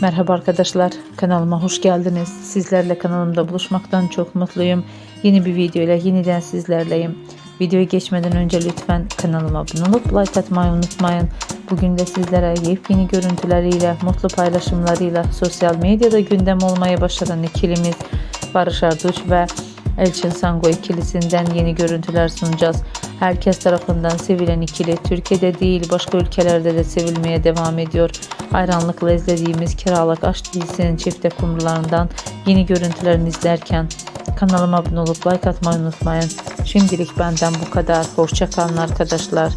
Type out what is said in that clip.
Merhaba arkadaşlar, kanalıma hoş geldiniz. Sizlerle kanalımda buluşmaktan çok mutluyum. Yeni bir video ile yeniden sizlerleyim. Videoya geçmeden önce lütfen kanalıma abone olup like atmayı unutmayın. Bugün de sizlere yepyeni görüntüleriyle, mutlu paylaşımlarıyla sosyal medyada gündem olmaya başaran ikilimiz Barış Arduç ve Elçin Sango ikilisinden yeni görüntüler sunacağız. Herkes tarafından sevilen ikili Türkiye'de değil başka ülkelerde de sevilmeye devam ediyor. Hayranlıkla izlediğimiz Kiralık Aşk dizisinin çifte kumrularından yeni görüntülerini izlerken kanalıma abone olup like atmayı unutmayın. Şimdilik benden bu kadar. Hoşçakalın arkadaşlar.